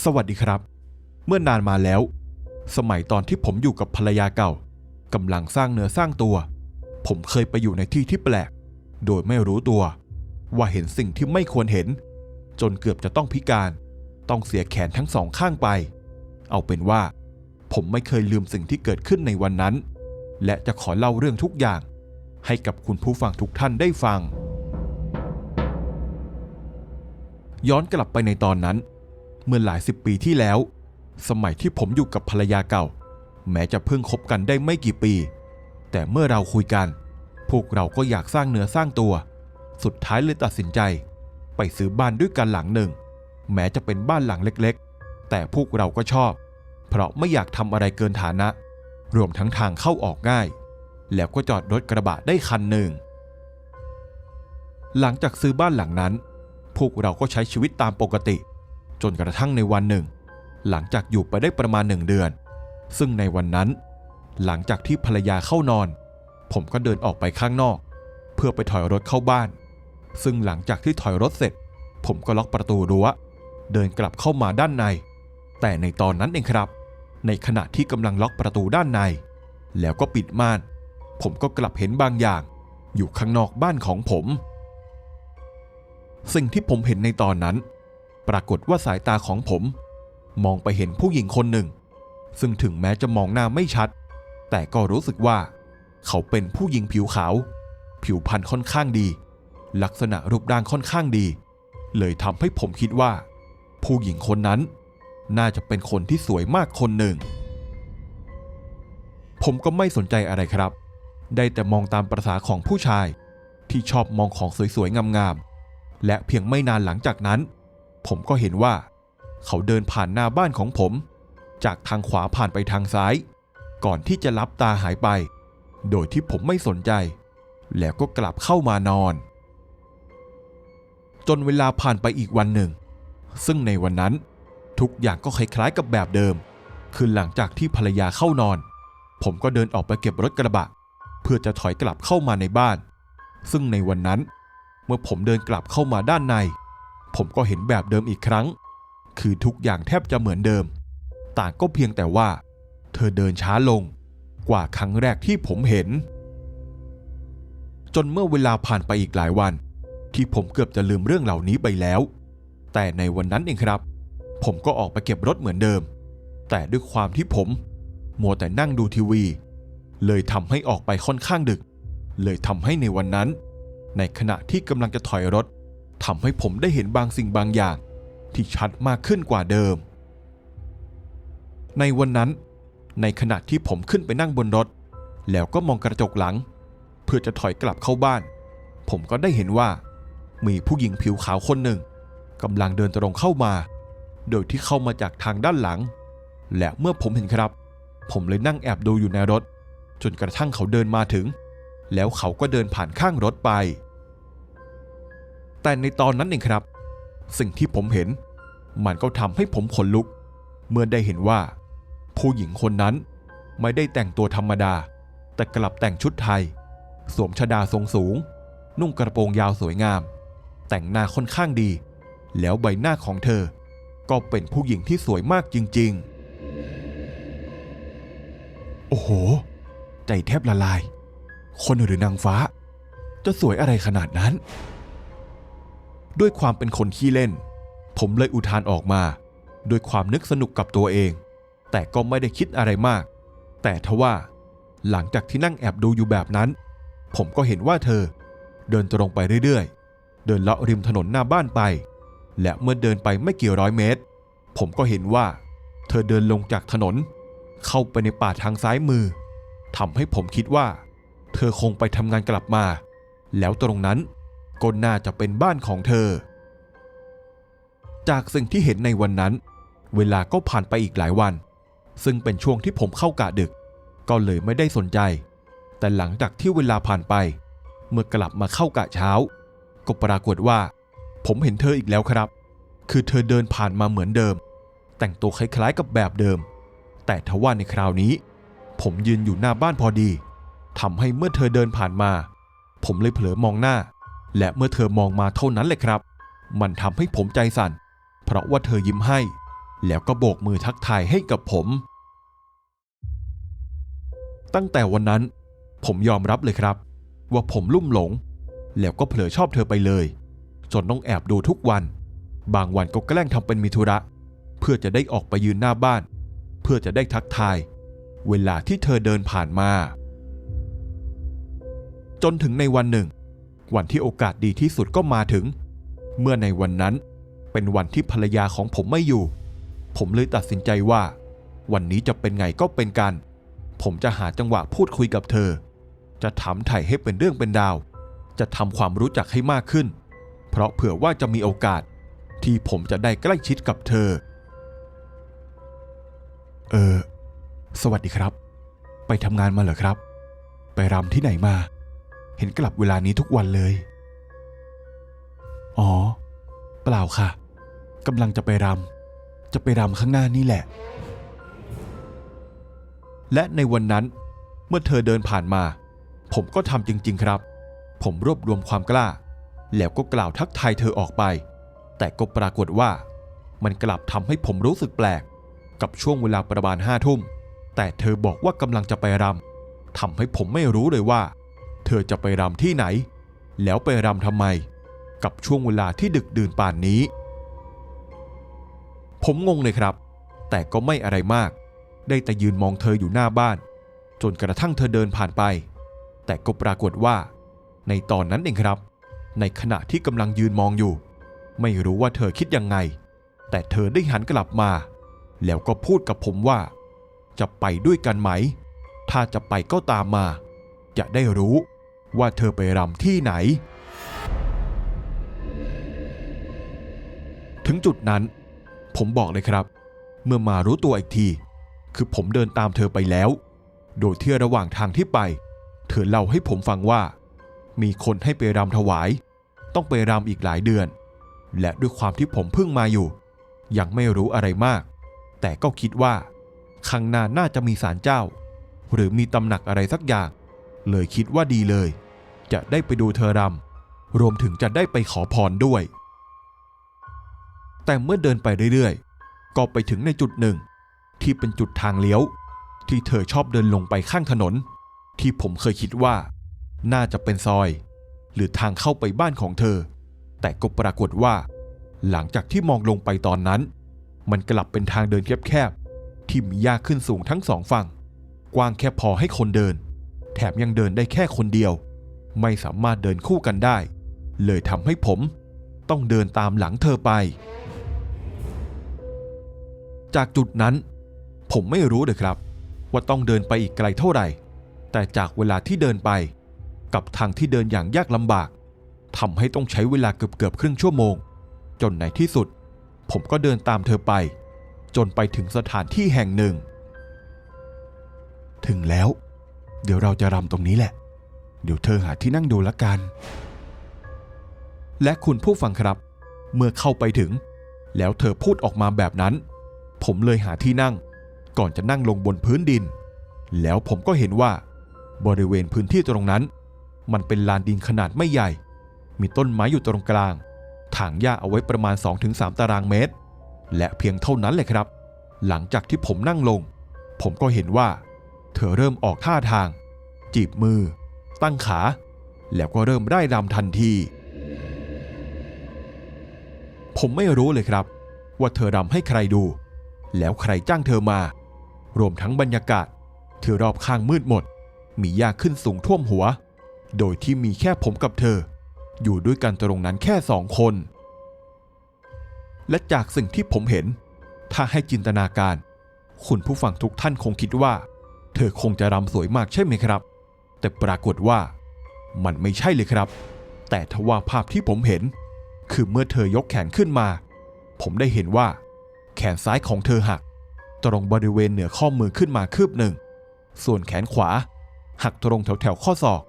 สวัสดีครับ เมื่อนานมาแล้ว สมัยตอนที่ผมอยู่กับภรรยาเก่ากำลังสร้างเนื้อสร้างตัว ผมเคยไปอยู่ในที่ที่แปลก โดยไม่รู้ตัว ว่าเห็นสิ่งที่ไม่ควรเห็น จนเกือบจะต้องพิการ ต้องเสียแขนทั้งสองข้างไป เอาเป็นว่า ผมไม่เคยลืมสิ่งที่เกิดขึ้นในวันนั้น และจะขอเล่าเรื่องทุกอย่าง ให้กับคุณผู้ฟังทุกท่านได้ฟัง ย้อนกลับไปในตอนนั้น เมื่อหลายสิบปีที่แล้ว สมัยที่ผมอยู่กับภรรยาเก่า แม้จะเพิ่งคบกันได้ไม่กี่ปี แต่เมื่อเราคุยกัน พวกเราก็อยากสร้างเนื้อสร้างตัว สุดท้ายเลยตัดสินใจ ไปซื้อบ้านด้วยกันหลังหนึ่ง แม้จะเป็นบ้านหลังเล็กๆ แต่พวกเราก็ชอบ เพราะไม่อยากทำอะไรเกินฐานะ รวมทั้งทางเข้าออกง่าย แล้วก็จอดรถกระบะได้คันหนึ่งหลังจากซื้อบ้านหลังนั้น พวกเราก็ใช้ชีวิตตามปกติ จนกระทั่งในวันหนึ่ง หลังจากอยู่ไปได้ประมาณหนึ่งเดือน ซึ่งในวันนั้น หลังจากที่ภรรยาเข้านอน ผมก็เดินออกไปข้างนอก เพื่อไปถอยรถเข้าบ้าน ซึ่งหลังจากที่ถอยรถเสร็จ ผมก็ล็อกประตูรั้ว เดินกลับเข้ามาด้านใน แต่ในตอนนั้นเองครับ ในขณะที่กำลังล็อกประตูด้านใน แล้วก็ปิดม่าน ผมก็กลับเห็นบางอย่าง อยู่ข้างนอกบ้านของผม สิ่งที่ผมเห็นในตอนนั้น ปรากฏว่าสายตาของผม มองไปเห็นผู้หญิงคนหนึ่ง ซึ่งถึงแม้จะมองหน้าไม่ชัด แต่ก็รู้สึกว่า เขาเป็นผู้หญิงผิวขาว ผิวพรรณค่อนข้างดี ลักษณะรูปร่างค่อนข้างดี เลยทำให้ผมคิดว่า ผู้หญิงคนนั้น น่าจะเป็นคนที่สวยมากคนหนึ่ง ผมก็ไม่สนใจอะไรครับ ได้แต่มองตามประษาของผู้ชายที่ชอบมองของสวยๆงามๆและเพียงไม่นานหลังจากนั้น ผมก็เห็นว่า เขาเดินผ่านหน้าบ้านของผม จากทางขวาผ่านไปทางซ้าย ก่อนที่จะลับตาหายไป โดยที่ผมไม่สนใจ แล้วก็กลับเข้ามานอน จนเวลาผ่านไปอีกวันหนึ่ง ซึ่งในวันนั้น ทุกอย่างก็คล้ายๆกับแบบเดิม คือหลังจากที่ภรรยาเข้านอน ผมก็เดินออกไปเก็บรถกระบะ เพื่อจะถอยกลับเข้ามาในบ้าน ซึ่งในวันนั้น เมื่อผมเดินกลับเข้ามาด้านใน ผมก็เห็นแบบเดิมอีกครั้ง คือทุกอย่างแทบจะเหมือนเดิม ต่างก็เพียงแต่ว่า เธอเดินช้าลง กว่าครั้งแรกที่ผมเห็น จนเมื่อเวลาผ่านไปอีกหลายวัน ที่ผมเกือบจะลืมเรื่องเหล่านี้ไปแล้ว แต่ในวันนั้นเองครับ ผมก็ออกไปเก็บรถเหมือนเดิม แต่ด้วยความที่ผม มัวแต่นั่งดูทีวี เลยทำให้ออกไปค่อนข้างดึก เลยทำให้ในวันนั้น ในขณะที่กำลังจะถอยรถ ทำให้ผมได้เห็นบางสิ่งบางอย่าง ที่ชัดมากขึ้นกว่าเดิม ในวันนั้น ในขณะที่ผมขึ้นไปนั่งบนรถ แล้วก็มองกระจกหลัง เพื่อจะถอยกลับเข้าบ้าน ผมก็ได้เห็นว่า มีผู้หญิงผิวขาวคนหนึ่งกำลังเดินตรงเข้ามา โดยที่เข้ามาจากทางด้านหลัง และเมื่อผมเห็นครับ ผมเลยนั่งแอบดูอยู่ในรถ จนกระทั่งเขาเดินมาถึง แล้วเขาก็เดินผ่านข้างรถไป แต่ในตอนนั้นเองครับ สิ่งที่ผมเห็น มันก็ทำให้ผมขนลุก เมื่อได้เห็นว่า ผู้หญิงคนนั้นไม่ได้แต่งตัวธรรมดา แต่กลับแต่งชุดไทย สวมชดาทรงสูง นุ่งกระโปรงยาวสวยงาม แต่งหน้าค่อนข้างดี แล้วใบหน้าของเธอ ก็เป็นผู้หญิงที่สวยมากจริง ๆ โอ้โห ใจแทบละลาย คนหรือนางฟ้า จะสวยอะไรขนาดนั้น ด้วยความเป็นคนขี้เล่น ผมเลยอุทานออกมา ด้วยความนึกสนุกกับตัวเอง แต่ก็ไม่ได้คิดอะไรมาก แต่ทว่า หลังจากที่นั่งแอบดูอยู่แบบนั้น ผมก็เห็นว่าเธอ เดินตรงไปเรื่อยๆ เดินเลาะริมถนนหน้าบ้านไป และเมื่อเดินไปไม่กี่ร้อยเมตร ผมก็เห็นว่า เธอเดินลงจากถนน เข้าไปในป่าทางซ้ายมือทำให้ผมคิดว่า เธอคงไปทำงานกลับมา แล้วตรงนั้น ก็น่าจะเป็นบ้านของเธอ จากสิ่งที่เห็นในวันนั้น เวลาก็ผ่านไปอีกหลายวัน ซึ่งเป็นช่วงที่ผมเข้ากะดึก ก็เลยไม่ได้สนใจ แต่หลังจากที่เวลาผ่านไป เมื่อกลับมาเข้ากะเช้า ก็ปรากฏว่า ผมเห็นเธออีกแล้วครับ คือเธอเดินผ่านมาเหมือนเดิม แต่งตัวคล้ายๆกับแบบเดิม แต่ทว่าในคราวนี้ ผมยืนอยู่หน้าบ้านพอดีทำให้เมื่อเธอเดินผ่านมา ผมเลยเผลอมองหน้า และเมื่อเธอมองมาเท่านั้นเลยครับ มันทำให้ผมใจสั่น เพราะว่าเธอยิ้มให้ แล้วก็โบกมือทักทายให้กับผม ตั้งแต่วันนั้น ผมยอมรับเลยครับ ว่าผมลุ่มหลง แล้วก็เผลอชอบเธอไปเลย จนต้องแอบดูทุกวัน บางวันก็แกล้งทำเป็นมีธุระ เพื่อจะได้ออกไปยืนหน้าบ้าน เพื่อจะได้ทักทาย เวลาที่เธอเดินผ่านมา จนถึงในวันหนึ่ง วันที่โอกาสดีที่สุดก็มาถึง เมื่อในวันนั้น เป็นวันที่ภรรยาของผมไม่อยู่ ผมเลยตัดสินใจว่า วันนี้จะเป็นไงก็เป็นกัน ผมจะหาจังหวะพูดคุยกับเธอ จะถามไถ่ให้เป็นเรื่องเป็นราว จะทำความรู้จักให้มากขึ้น เพราะเผื่อว่าจะมีโอกาส ที่ผมจะได้ใกล้ชิดกับเธอ เออ สวัสดีครับ ไปทำงานมาเหรอครับ ไปรำที่ไหนมา ห็นกลับเวลานี้ทุกวันเลย อ๋อ เปล่าค่ะกำลังจะไปรำจะไปรำข้างหน้านี่แหละ และในวันนั้น เมื่อเธอเดินผ่านมา ผมก็ทำจริง ๆ ครับ ผมรวบรวมความกล้า แล้วก็กล่าวทักทายเธอออกไป แต่ก็ปรากฏว่า มันกลับทำให้ผมรู้สึกแปลก กับช่วงเวลาประมาณห้าทุ่ม แต่เธอบอกว่ากำลังจะไปรำทำให้ผมไม่รู้เลยว่า เธอจะไปรำที่ไหน แล้วไปรำทำไม กับช่วงเวลาที่ดึกดื่นป่านนี้ ผมงงเลยครับ แต่ก็ไม่อะไรมาก ได้แต่ยืนมองเธออยู่หน้าบ้าน จนกระทั่งเธอเดินผ่านไป แต่ก็ปรากฏว่า ในตอนนั้นเองครับ ในขณะที่กำลังยืนมองอยู่ ไม่รู้ว่าเธอคิดยังไง แต่เธอได้หันกลับมา แล้วก็พูดกับผมว่า จะไปด้วยกันไหม ถ้าจะไปก็ตามมา จะได้รู้ ว่าเธอไปรำที่ไหน ถึงจุดนั้น ผมบอกเลยครับ เมื่อมารู้ตัวอีกที คือผมเดินตามเธอไปแล้ว โดยที่ระหว่างทางที่ไป เธอเล่าให้ผมฟังว่า มีคนให้ไปรำถวาย ต้องไปรำอีกหลายเดือน และด้วยความที่ผมเพิ่งมาอยู่ ยังไม่รู้อะไรมาก แต่ก็คิดว่าข้างหน้าน่าจะมีศาลเจ้า หรือมีตำหนักอะไรสักอย่าง เลยคิดว่าดีเลย จะได้ไปดูเธอรำรวมถึงจะได้ไปขอพรด้วย แต่เมื่อเดินไปเรื่อยๆ ก็ไปถึงในจุดหนึ่ง ที่เป็นจุดทางเลี้ยว ที่เธอชอบเดินลงไปข้างถนน ที่ผมเคยคิดว่า น่าจะเป็นซอย หรือทางเข้าไปบ้านของเธอ แต่ก็ปรากฏว่า หลังจากที่มองลงไปตอนนั้น มันกลับเป็นทางเดินแคบๆที่มีหญ้าขึ้นสูงทั้งสองฝั่ง กว้างแค่พอให้คนเดิน แถมยังเดินได้แค่คนเดียว ไม่สามารถเดินคู่กันได้ เลยทำให้ผมต้องเดินตามหลังเธอไป จากจุดนั้น ผมไม่รู้เลยครับ ว่าต้องเดินไปอีกไกลเท่าไหร่ แต่จากเวลาที่เดินไป กับทางที่เดินอย่างยากลำบากทำให้ต้องใช้เวลาเกือบเกือบครึ่งชั่วโมง จนในที่สุด ผมก็เดินตามเธอไป จนไปถึงสถานที่แห่งหนึ่ง ถึงแล้ว เดี๋ยวเราจะรำตรงนี้แหละ เดี๋ยวเธอหาที่นั่งดูละกัน และคุณผู้ฟังครับ เมื่อเข้าไปถึง แล้วเธอพูดออกมาแบบนั้น ผมเลยหาที่นั่ง ก่อนจะนั่งลงบนพื้นดิน แล้วผมก็เห็นว่า บริเวณพื้นที่ตรงนั้น มันเป็นลานดินขนาดไม่ใหญ่ มีต้นไม้อยู่ตรงกลาง ถางหญ้าเอาไว้ประมาณ 2-3 ตารางเมตร และเพียงเท่านั้นเลยครับ หลังจากที่ผมนั่งลง ผมก็เห็นว่า เธอเริ่มออกท่าทาง จีบมือ ตั้งขา แล้วก็เริ่มไร่รำทันที ผมไม่รู้เลยครับ ว่าเธอรำให้ใครดู แล้วใครจ้างเธอมา รวมทั้งบรรยากาศที่รอบข้างมืดหมด มีหญ้าขึ้นสูงท่วมหัว โดยที่มีแค่ผมกับเธอ อยู่ด้วยกันตรงนั้นแค่สองคน และจากสิ่งที่ผมเห็น ถ้าให้จินตนาการ คุณผู้ฟังทุกท่านคงคิดว่า เธอคงจะรำสวยมากใช่ไหมครับ แต่ปรากฏว่ามันไม่ใช่เลยครับ แต่ทว่าภาพที่ผมเห็น คือเมื่อเธอยกแขนขึ้นมา ผมได้เห็นว่า แขนซ้ายของเธอหัก ตรงบริเวณเหนือข้อมือขึ้นมาคืบหนึ่ง ส่วนแขนขวา หักตรงแถวแถวๆข้อศอก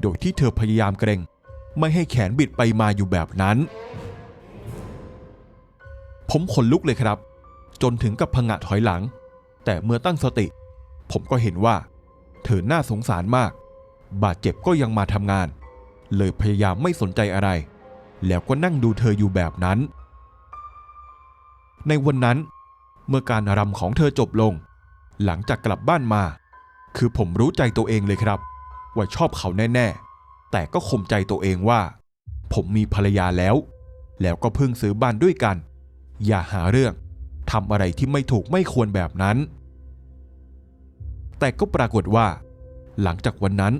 โดยที่เธอพยายามเกรงไม่ให้แขนบิดไปมาอยู่แบบนั้น ผมขนลุกเลยครับ จนถึงกับพงะถอยหลัง แต่เมื่อตั้งสติ ผมก็เห็นว่า เธอน่าสงสารมาก บาดเจ็บก็ยังมาทำงาน เลยพยายามไม่สนใจอะไร แล้วก็นั่งดูเธออยู่แบบนั้น ในวันนั้น เมื่อการรำของเธอจบลง หลังจากกลับบ้านมา คือผมรู้ใจตัวเองเลยครับ ว่าชอบเขาแน่ๆ แต่ก็ข่มใจตัวเองว่า ผมมีภรรยาแล้ว แล้วก็เพิ่งซื้อบ้านด้วยกัน อย่าหาเรื่องทำอะไรที่ไม่ถูกไม่ควรแบบนั้น แต่ก็ปรากฏว่า หลังจากวันนั้น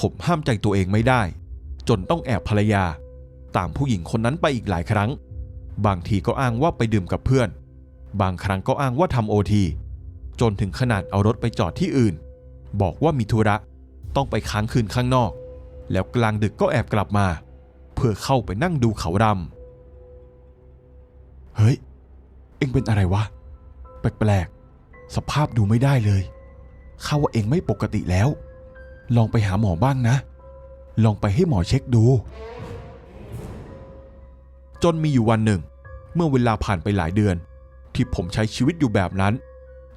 ผมห้ามใจตัวเองไม่ได้ จนต้องแอบภรรยา ตามผู้หญิงคนนั้นไปอีกหลายครั้ง บางทีก็อ้างว่าไปดื่มกับเพื่อน บางครั้งก็อ้างว่าทำโอทีจนถึงขนาดเอารถไปจอดที่อื่น บอกว่ามีธุระต้องไปค้างคืนข้างนอก แล้วกลางดึกก็แอบกลับมา เพื่อเข้าไปนั่งดูเขารำเฮ้ย เอ็งเป็นอะไรวะ แปลกๆ สภาพดูไม่ได้เลย ข้าว่าเองไม่ปกติแล้ว ลองไปหาหมอบ้างนะ ลองไปให้หมอเช็คดู จนมีอยู่วันหนึ่ง เมื่อเวลาผ่านไปหลายเดือน ที่ผมใช้ชีวิตอยู่แบบนั้น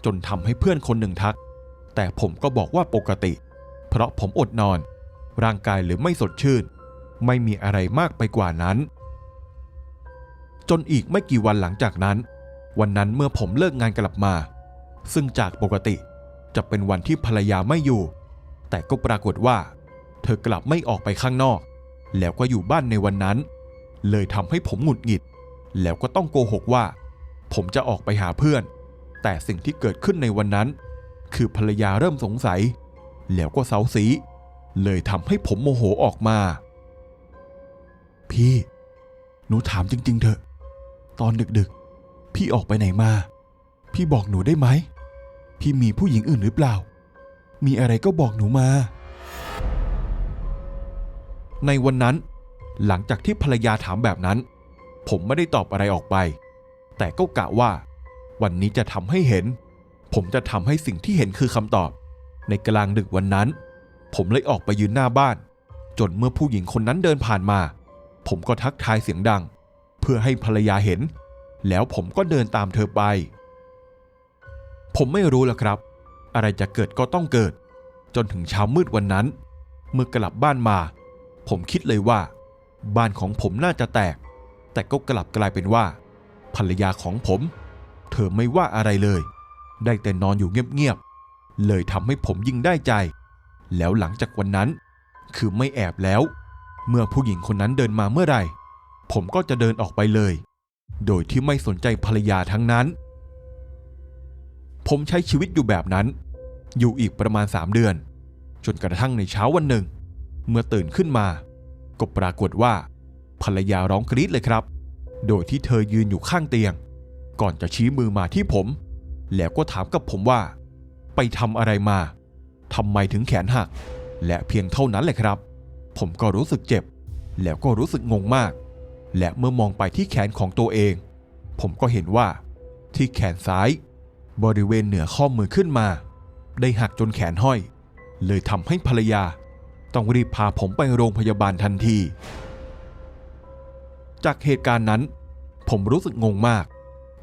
จนทำให้เพื่อนคนหนึ่งทัก แต่ผมก็บอกว่าปกติ เพราะผมอดนอน ร่างกายหรือไม่สดชื่น ไม่มีอะไรมากไปกว่านั้น จนอีกไม่กี่วันหลังจากนั้น วันนั้นเมื่อผมเลิกงานกลับมา ซึ่งจากปกติ จะเป็นวันที่ภรรยาไม่อยู่ แต่ก็ปรากฏว่า เธอกลับไม่ออกไปข้างนอก แล้วก็อยู่บ้านในวันนั้น เลยทำให้ผมหงุดหงิด แล้วก็ต้องโกหกว่า ผมจะออกไปหาเพื่อน แต่สิ่งที่เกิดขึ้นในวันนั้น คือภรรยาเริ่มสงสัย แล้วก็เซาซีเลยทำให้ผมโมโหออกมา พี่ หนูถามจริง ๆ เถอะ ตอนดึกๆ พี่ออกไปไหนมา พี่บอกหนูได้ไหม พี่มีผู้หญิงอื่นหรือเปล่า มีอะไรก็บอกหนูมา ในวันนั้น หลังจากที่ภรรยาถามแบบนั้น ผมไม่ได้ตอบอะไรออกไป แต่ก็กะว่า วันนี้จะทำให้เห็น ผมจะทำให้สิ่งที่เห็นคือคำตอบ ในกลางดึกวันนั้น ผมเลยออกไปยืนหน้าบ้าน จนเมื่อผู้หญิงคนนั้นเดินผ่านมา ผมก็ทักทายเสียงดัง เพื่อให้ภรรยาเห็น แล้วผมก็เดินตามเธอไป ผมไม่รู้แล้วครับ อะไรจะเกิดก็ต้องเกิด จนถึงเช้ามืดวันนั้น เมื่อกลับบ้านมา ผมคิดเลยว่า บ้านของผมน่าจะแตก แต่ก็กลับกลายเป็นว่า ภรรยาของผม เธอไม่ว่าอะไรเลย ได้แต่นอนอยู่เงียบๆเลยทำให้ผมยิ่งได้ใจ แล้วหลังจากวันนั้น คือไม่แอบแล้ว เมื่อผู้หญิงคนนั้นเดินมาเมื่อไหร่ ผมก็จะเดินออกไปเลย โดยที่ไม่สนใจภรรยาทั้งนั้น ผมใช้ชีวิตอยู่แบบนั้น อยู่อีกประมาณ 3 เดือน จนกระทั่งในเช้าวันหนึ่ง เมื่อตื่นขึ้นมา ก็ปรากฏว่า ภรรยาร้องกรี๊ดเลยครับ โดยที่เธอยืนอยู่ข้างเตียง ก่อนจะชี้มือมาที่ผม แล้วก็ถามกับผมว่า ไปทำอะไรมาทำไมถึงแขนหัก และเพียงเท่านั้นแหละครับ ผมก็รู้สึกเจ็บ แล้วก็รู้สึกงงมาก และเมื่อมองไปที่แขนของตัวเอง ผมก็เห็นว่า ที่แขนซ้าย บริเวณเหนือข้อมือขึ้นมา ได้หักจนแขนห้อย เลยทำให้ภรรยา ต้องรีบพาผมไปโรงพยาบาลทันที จากเหตุการณ์นั้น ผมรู้สึกงงมาก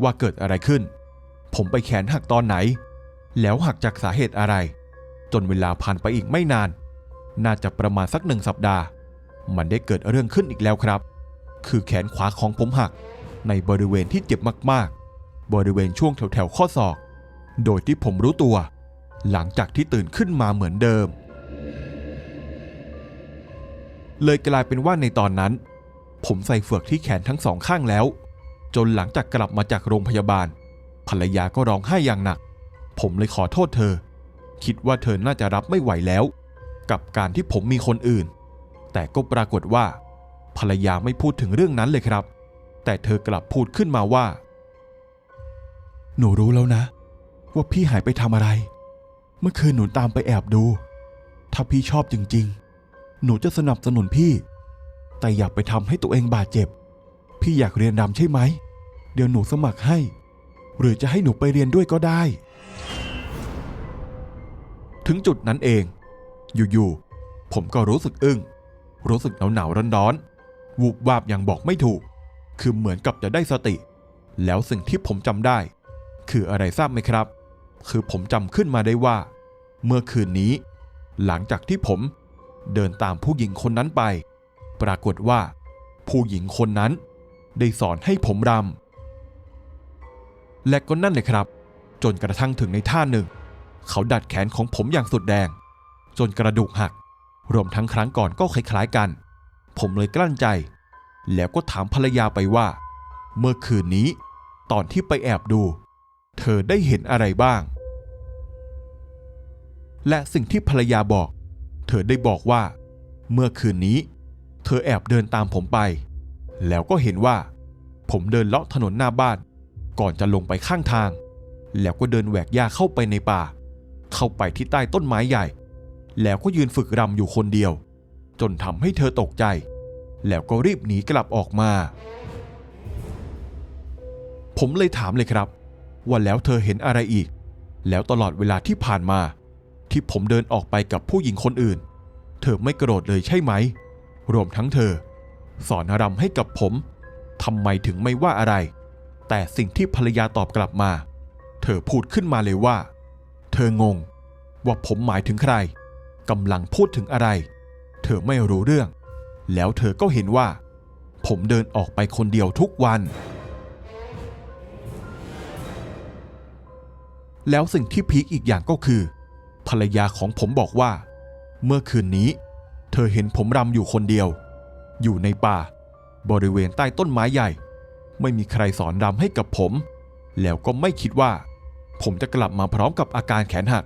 ว่าเกิดอะไรขึ้น ผมไปแขนหักตอนไหน แล้วหักจากสาเหตุอะไร จนเวลาผ่านไปอีกไม่นาน น่าจะประมาณสักหนึ่งสัปดาห์ มันได้เกิดเรื่องขึ้นอีกแล้วครับ คือแขนขวาของผมหักในบริเวณที่เจ็บมากๆ บริเวณช่วงแถวๆข้อศอก โดยที่ผมรู้ตัว หลังจากที่ตื่นขึ้นมาเหมือนเดิม เลยกลายเป็นว่าในตอนนั้น ผมใส่เฟือกที่แขนทั้งสองข้างแล้ว จนหลังจากกลับมาจากโรงพยาบาล ภรรยาก็ร้องไห้อย่างหนัก ผมเลยขอโทษเธอ คิดว่าเธอน่าจะรับไม่ไหวแล้ว กับการที่ผมมีคนอื่น แต่ก็ปรากฏว่า ภรรยาไม่พูดถึงเรื่องนั้นเลยครับ แต่เธอกลับพูดขึ้นมาว่าหนูรู้แล้วนะ ว่าพี่หายไปทำอะไร เมื่อคืนหนูตามไปแอบดู ถ้าพี่ชอบจริง ๆ หนูจะสนับสนุนพี่ แต่อย่าไปทำให้ตัวเองบาดเจ็บ พี่อยากเรียนรำใช่ไหม เดี๋ยวหนูสมัครให้ หรือจะให้หนูไปเรียนด้วยก็ได้ ถึงจุดนั้นเอง อยู่ๆ ผมก็รู้สึกอึ้ง รู้สึกหนาวๆร้อนๆ วูบวาบอย่างบอกไม่ถูก คือเหมือนกับจะได้สติ แล้วสิ่งที่ผมจำได้ คืออะไรทราบไหมครับ คือผมจำขึ้นมาได้ว่า เมื่อคืนนี้ หลังจากที่ผมเดินตามผู้หญิงคนนั้นไป ปรากฏว่า ผู้หญิงคนนั้นได้สอนให้ผมรำและก็นั่นเลยครับ จนกระทั่งถึงในท่าหนึ่ง เขาดัดแขนของผมอย่างสุดแดง จนกระดูกหัก รวมทั้งครั้งก่อนก็คล้ายๆกัน ผมเลยกลั้นใจ แล้วก็ถามภรรยาไปว่า เมื่อคืนนี้ ตอนที่ไปแอบดู เธอได้เห็นอะไรบ้าง และสิ่งที่ภรรยาบอก เธอได้บอกว่า เมื่อคืนนี้ เธอแอบเดินตามผมไป แล้วก็เห็นว่า ผมเดินเลาะถนนหน้าบ้าน ก่อนจะลงไปข้างทาง แล้วก็เดินแหวกหญ้าเข้าไปในป่า เข้าไปที่ใต้ต้นไม้ใหญ่ แล้วก็ยืนฝึกรำอยู่คนเดียว จนทำให้เธอตกใจ แล้วก็รีบหนีกลับออกมา ผมเลยถามเลยครับ ว่าแล้วเธอเห็นอะไรอีก แล้วตลอดเวลาที่ผ่านมา ที่ผมเดินออกไปกับผู้หญิงคนอื่น เธอไม่โกรธเลยใช่ไหม รวมทั้งเธอ สอนรำให้กับผมทำไมถึงไม่ว่าอะไร แต่สิ่งที่ภรรยาตอบกลับมา เธอพูดขึ้นมาเลยว่า เธองง ว่าผมหมายถึงใครกำลังพูดถึงอะไร เธอไม่รู้เรื่อง แล้วเธอก็เห็นว่า ผมเดินออกไปคนเดียวทุกวัน แล้วสิ่งที่พีคอีกอย่างก็คือ ภรรยาของผมบอกว่า เมื่อคืนนี้ เธอเห็นผมรำอยู่คนเดียว อยู่ในป่า บริเวณใต้ต้นไม้ใหญ่ ไม่มีใครสอนรำให้กับผม แล้วก็ไม่คิดว่า ผมจะกลับมาพร้อมกับอาการแขนหัก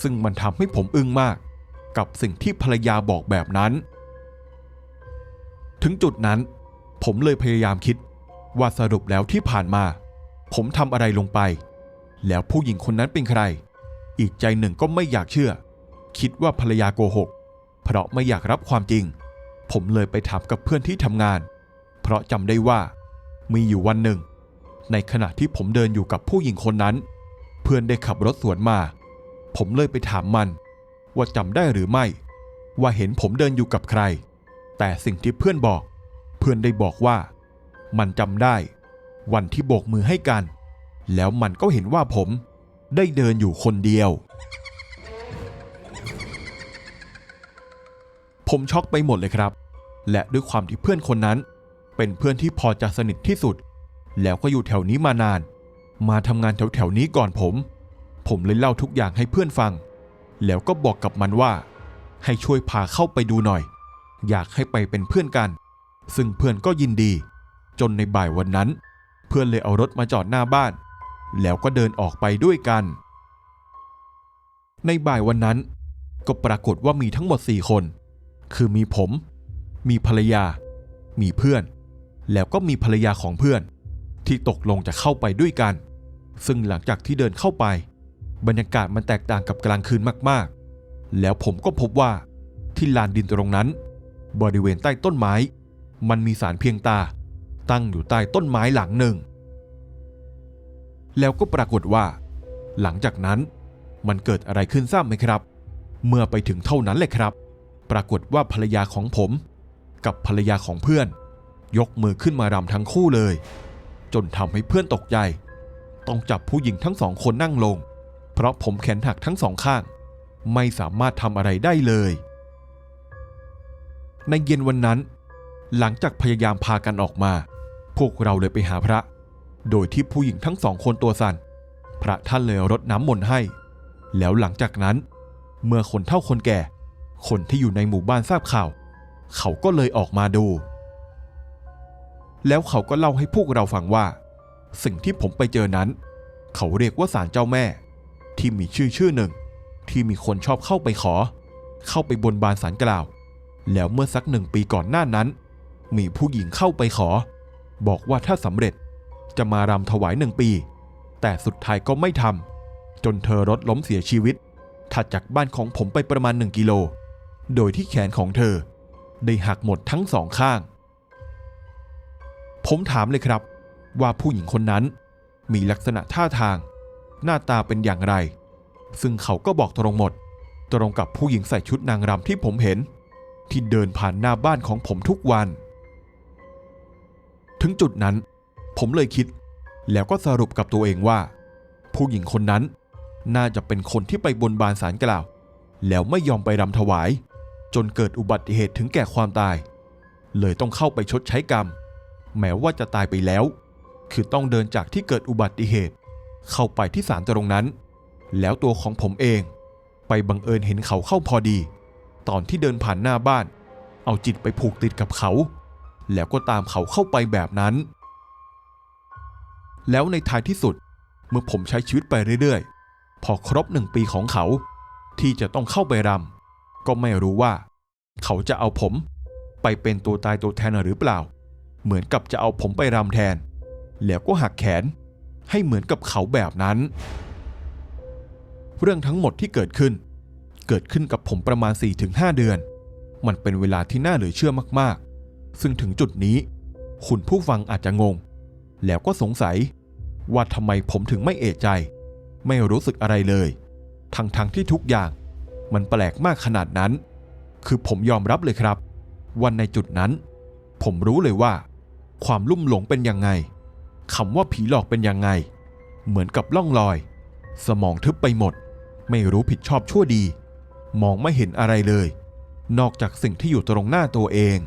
ซึ่งมันทำให้ผมอึ้งมาก กับสิ่งที่ภรรยาบอกแบบนั้น ถึงจุดนั้น ผมเลยพยายามคิดว่าสรุปแล้วที่ผ่านมา ผมทำอะไรลงไป แล้วผู้หญิงคนนั้นเป็นใคร อีกใจหนึ่งก็ไม่อยากเชื่อ คิดว่าภรรยาโกหก เพราะไม่อยากรับความจริง ผมเลยไปถามกับเพื่อนที่ทำงาน เพราะจำได้ว่า มีอยู่วันหนึ่ง ในขณะที่ผมเดินอยู่กับผู้หญิงคนนั้น เพื่อนได้ขับรถสวนมา ผมเลยไปถามมัน ว่าจำได้หรือไม่ ว่าเห็นผมเดินอยู่กับใคร แต่สิ่งที่เพื่อนบอก เพื่อนได้บอกว่า มันจำได้ วันที่โบกมือให้กัน แล้วมันก็เห็นว่าผม ได้เดินอยู่คนเดียว ผมช็อกไปหมดเลยครับ และด้วยความที่เพื่อนคนนั้น เป็นเพื่อนที่พอจะสนิทที่สุด แล้วก็อยู่แถวนี้มานาน มาทำงานแถวแถวๆนี้ก่อนผม ผมเลยเล่าทุกอย่างให้เพื่อนฟัง แล้วก็บอกกับมันว่า ให้ช่วยพาเข้าไปดูหน่อย อยากให้ไปเป็นเพื่อนกัน ซึ่งเพื่อนก็ยินดี จนในบ่ายวันนั้น เพื่อนเลยเอารถมาจอดหน้าบ้าน แล้วก็เดินออกไปด้วยกัน ในบ่ายวันนั้น ก็ปรากฏว่ามีทั้งหมด 4 คน คือมีผม มีภรรยา มีเพื่อน แล้วก็มีภรรยาของเพื่อน ที่ตกลงจะเข้าไปด้วยกัน ซึ่งหลังจากที่เดินเข้าไป บรรยากาศมันแตกต่างกับกลางคืนมากๆ แล้วผมก็พบว่าที่ลานดินตรงนั้น บริเวณใต้ต้นไม้ มันมีสารเพียงตา ตั้งอยู่ใต้ต้นไม้หลังหนึ่ง แล้วก็ปรากฏว่า หลังจากนั้นมันเกิดอะไรขึ้นทราบไหมครับ เมื่อไปถึงเท่านั้นแหละครับ ปรากฏว่าภรรยาของผม กับภรรยาของเพื่อน ยกมือขึ้นมารำทั้งคู่เลย จนทำให้เพื่อนตกใจ ต้องจับผู้หญิงทั้งสองคนนั่งลง เพราะผมแขนหักทั้งสองข้าง ไม่สามารถทำอะไรได้เลย ในเย็นวันนั้น หลังจากพยายามพากันออกมา พวกเราเลยไปหาพระ โดยที่ผู้หญิงทั้งสองคนตัวสั่น พระท่านเลยรดน้ำมนต์ให้ แล้วหลังจากนั้น เมื่อคนเฒ่าคนแก่ คนที่อยู่ในหมู่บ้านทราบข่าว เขาก็เลยออกมาดู แล้วเขาก็เล่าให้พวกเราฟังว่า สิ่งที่ผมไปเจอนั้น เขาเรียกว่าศาลเจ้าแม่ ที่มีชื่อชื่อหนึ่ง ที่มีคนชอบเข้าไปขอ เข้าไปบนบานศาลกล่าว แล้วเมื่อสักหนึ่งปีก่อนหน้านั้น มีผู้หญิงเข้าไปขอ บอกว่าถ้าสำเร็จ จะมารำถวายหนึ่งปี แต่สุดท้ายก็ไม่ทำจนเธอรถล้มเสียชีวิต ถัดจากบ้านของผมไปประมาณหนึ่งกิโล โดยที่แขนของเธอ ได้หักหมดทั้งสองข้าง ผมถามเลยครับ ว่าผู้หญิงคนนั้นมีลักษณะท่าทาง หน้าตาเป็นอย่างไร ซึ่งเขาก็บอกตรงหมด ตรงกับผู้หญิงใส่ชุดนางรำที่ผมเห็น ที่เดินผ่านหน้าบ้านของผมทุกวัน ถึงจุดนั้น ผมเลยคิด แล้วก็สรุปกับตัวเองว่า ผู้หญิงคนนั้น น่าจะเป็นคนที่ไปบนบานสารกล่าว แล้วไม่ยอมไปรำถวาย จนเกิดอุบัติเหตุถึงแก่ความตาย เลยต้องเข้าไปชดใช้กรรม แม้ว่าจะตายไปแล้ว คือต้องเดินจากที่เกิดอุบัติเหตุ เข้าไปที่ศาลตรงนั้น แล้วตัวของผมเอง ไปบังเอิญเห็นเขาเข้าพอดี ตอนที่เดินผ่านหน้าบ้าน เอาจิตไปผูกติดกับเขา แล้วก็ตามเขาเข้าไปแบบนั้น แล้วในท้ายที่สุด เมื่อผมใช้ชีวิตไปเรื่อยๆ พอครบหนึ่งปีของเขา ที่จะต้องเข้าไปรำก็ไม่รู้ว่า เขาจะเอาผม ไปเป็นตัวตายตัวแทนหรือเปล่า เหมือนกับจะเอาผมไปรำแทน แล้วก็หักแขน ให้เหมือนกับเขาแบบนั้น เรื่องทั้งหมดที่เกิดขึ้น เกิดขึ้นกับผมประมาณ 4-5 เดือน มันเป็นเวลาที่น่าเหลือเชื่อมากๆ ซึ่งถึงจุดนี้ คุณผู้ฟังอาจจะงง แล้วก็สงสัย ว่าทำไมผมถึงไม่เอะใจ ไม่รู้สึกอะไรเลย ทั้งๆทที่ทุกอย่างมันแปลกมากขนาดนั้น คือผมยอมรับเลยครับ วันในจุดนั้น ผมรู้เลยว่า ความลุ่มหลงเป็นยังไงคำว่าผีหลอกเป็นยังไง เหมือนกับล่องลอย สมองทึบไปหมด ไม่รู้ผิดชอบชั่วดี มองไม่เห็นอะไรเลย นอกจากสิ่งที่อยู่ตรงหน้าตัวเอง